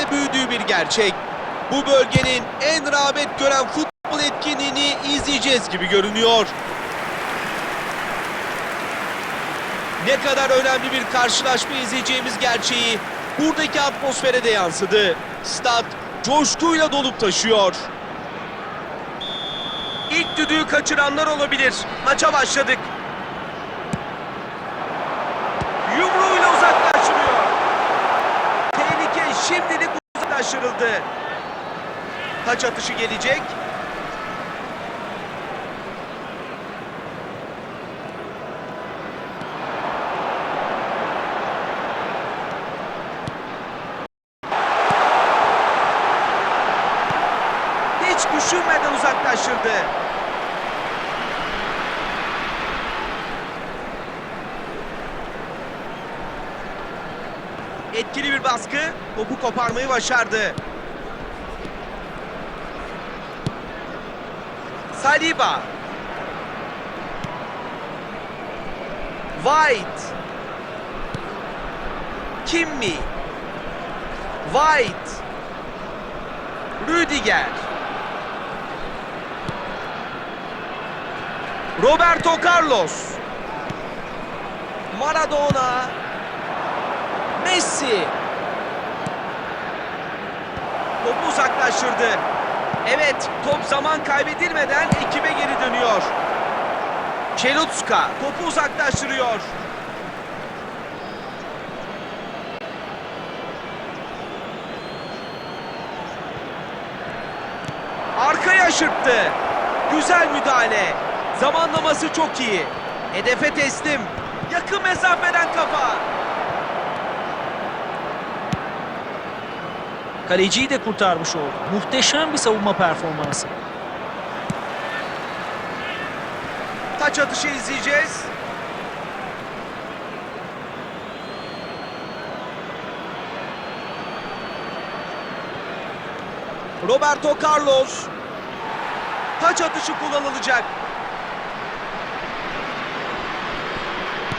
de büyüdüğü bir gerçek. Bu bölgenin en rağbet gören futbol etkinliğini izleyeceğiz gibi görünüyor. Ne kadar önemli bir karşılaşma izleyeceğimiz gerçeği buradaki atmosfere de yansıdı. Stat coşkuyla dolup taşıyor. İlk düdüğü kaçıranlar olabilir. Maça başladık. Şimdilik uzaklaştırıldı. Taç atışı gelecek. Hiç düşünmeden uzaklaştırdı. Etkili bir baskı. Topu koparmayı başardı. Saliba. White. Kimmi. White. Rüdiger. Roberto Carlos. Maradona. Messi. Topu uzaklaştırdı. Evet, top zaman kaybedilmeden ekibe geri dönüyor. Çelutska topu uzaklaştırıyor. Arkaya aşırttı. Güzel müdahale. Zamanlaması çok iyi. Hedefe teslim. Yakın mesafeden kafa. Kaleciyi de kurtarmış oldu. Muhteşem bir savunma performansı. Taç atışı izleyeceğiz. Roberto Carlos. Taç atışı kullanılacak.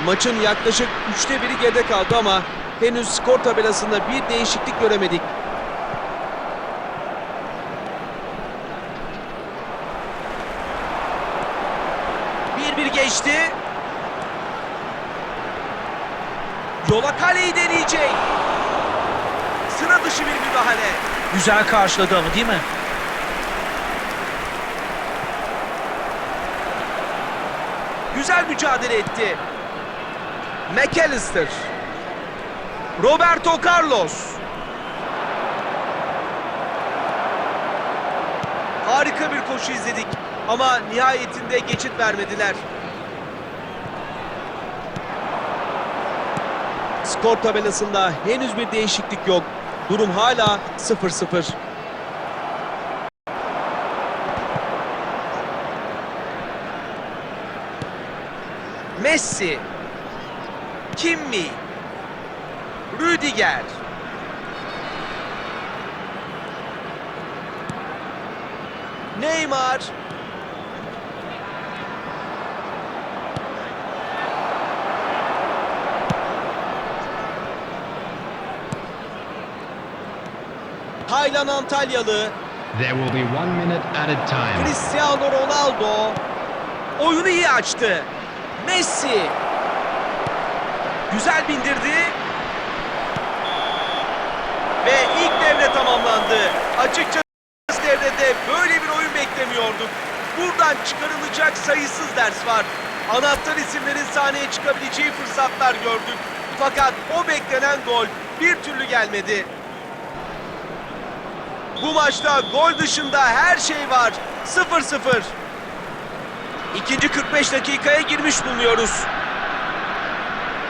Maçın yaklaşık üçte biri geride kaldı ama henüz skor tabelasında bir değişiklik göremedik. Bir bir geçti. Yola kaleyi deneyecek. Sıra dışı bir müdahale. Güzel karşıladı ama değil mi? Güzel mücadele etti. McAllister. Roberto Carlos. Harika bir koşu izledik ama nihayetinde geçit vermediler. Skor tabelasında henüz bir değişiklik yok. Durum hala 0-0. Messi, Kimmi, Rüdiger. Neymar. Taylan Antalyalı, There will be one minute at a time. Cristiano Ronaldo oyunu iyi açtı. Messi güzel bindirdi ve ilk devre tamamlandı. Açıkçası devrede böyle bir oyun beklemiyorduk. Buradan çıkarılacak sayısız ders var. Anahtar isimlerin sahneye çıkabileceği fırsatlar gördük. Fakat o beklenen gol bir türlü gelmedi. Bu maçta gol dışında her şey var. 0-0. İkinci 45 dakikaya girmiş bulunuyoruz.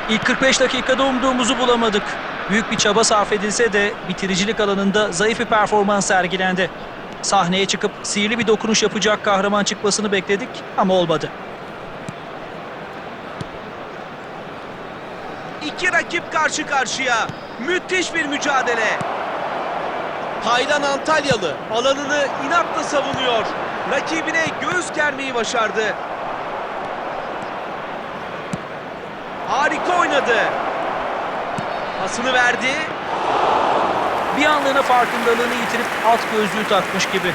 İlk 45 dakikada umduğumuzu bulamadık. Büyük bir çaba sarf edilse de bitiricilik alanında zayıf bir performans sergilendi. Sahneye çıkıp sihirli bir dokunuş yapacak kahraman çıkmasını bekledik ama olmadı. İki rakip karşı karşıya. Müthiş bir mücadele. Taylan Antalyalı alanını inatla savunuyor. Rakibine göğüs germeyi başardı. Harika oynadı. Pasını verdi. Bir anlığına farkındalığını yitirip alt gözlüğü takmış gibi.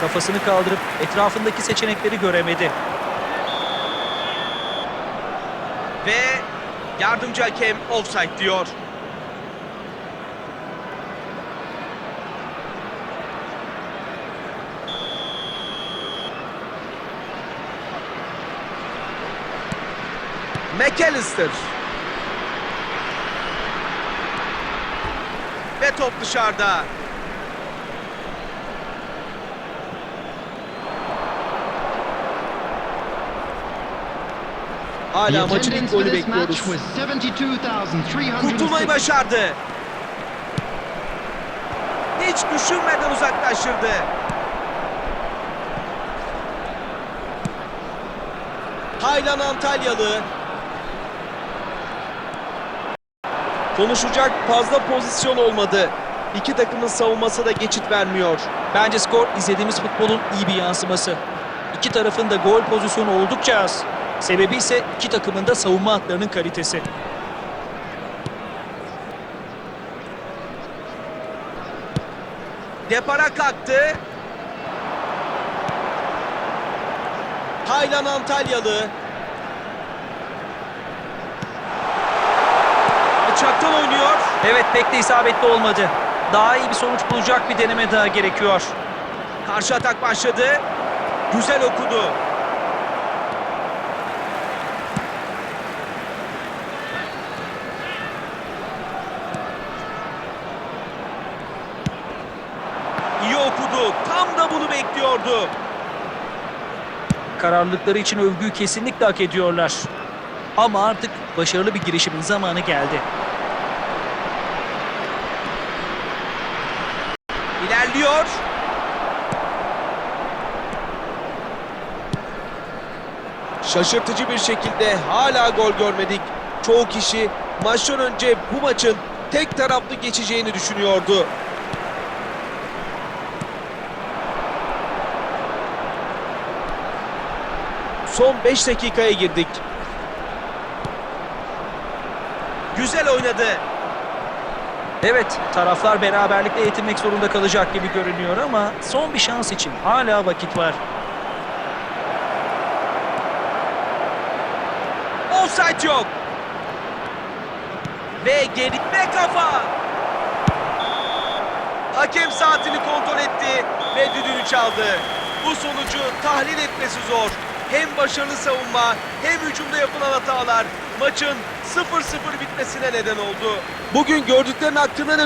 Kafasını kaldırıp etrafındaki seçenekleri göremedi. Ve yardımcı hakem offside diyor. McAllister. Ve top dışarıda. Hala maçın ilk golü bekliyoruz. Kurtulmayı 72,360. başardı. Hiç düşünmeden uzaklaştırdı. Taylan Antalyalı. Konuşacak fazla pozisyon olmadı. İki takımın savunması da geçit vermiyor. Bence skor izlediğimiz futbolun iyi bir yansıması. İki tarafın da gol pozisyonu oldukça az. Sebebi ise iki takımın da savunma hatlarının kalitesi. Depara kalktı. Taylan Antalyalı. Oynuyor. Evet pek de isabetli olmadı. Daha iyi bir sonuç bulacak bir deneme daha gerekiyor. Karşı atak başladı. Güzel okudu. İyi okudu. Tam da bunu bekliyordu. Kararlılıkları için övgüyü kesinlikle hak ediyorlar. Ama artık başarılı bir girişimin zamanı geldi. İlerliyor. Şaşırtıcı bir şekilde hala gol görmedik. Çoğu kişi maçtan önce bu maçın tek taraflı geçeceğini düşünüyordu. Son 5 dakikaya girdik. Güzel oynadı. Evet, taraflar beraberlikle yetinmek zorunda kalacak gibi görünüyor ama son bir şans için hala vakit var. Offside yok. Ve geri kafa. Hakem saatini kontrol etti ve düdüğünü çaldı. Bu sonucu tahlil etmesi zor. Hem başarılı savunma hem hücumda yapılan hatalar maçın 0-0 bitmesine neden oldu. Bugün gördüklerin hakkında ne